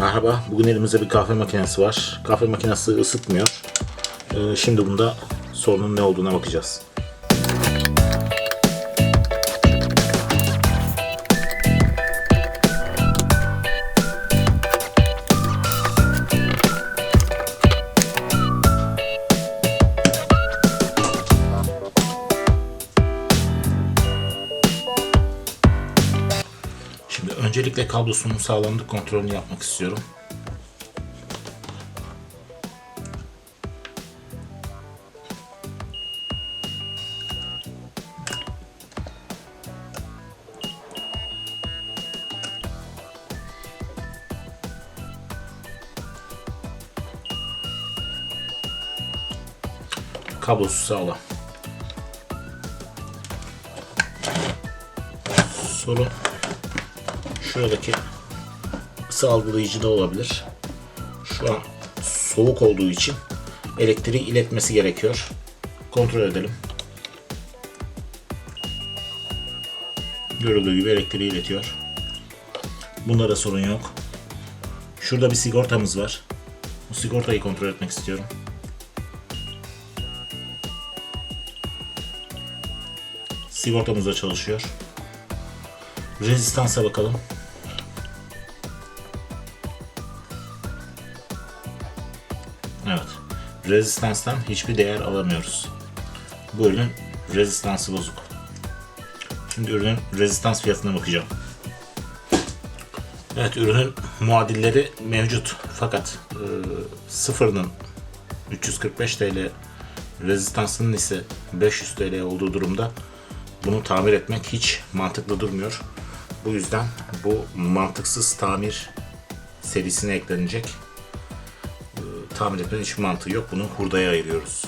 Merhaba, bugün elimizde bir kahve makinesi var. Kahve makinesi ısıtmıyor. Ee, şimdi bunda sorunun ne olduğuna bakacağız. Öncelikle kablosunun sağlamlık kontrolünü yapmak istiyorum. Kablosu sağlam. Sorun şuradaki ısı algılayıcı da olabilir. Şu an soğuk olduğu için elektriği iletmesi gerekiyor. Kontrol edelim. Görüldüğü gibi elektriği iletiyor. Bunda da sorun yok. Şurada bir sigortamız var. Bu sigortayı kontrol etmek istiyorum. Sigortamız da çalışıyor. Rezistansa bakalım. Evet. Rezistanstan hiçbir değer alamıyoruz. Bu ürünün rezistansı bozuk. Şimdi ürünün rezistans fiyatına bakacağım. Evet ürünün muadilleri mevcut fakat e, sıfırının 345 TL rezistansının ise 500 TL olduğu durumda bunu tamir etmek hiç mantıklı durmuyor. Bu yüzden bu mantıksız tamir serisine eklenecek. Tamir etmenin hiçbir mantığı yok. Bunu hurdaya ayırıyoruz.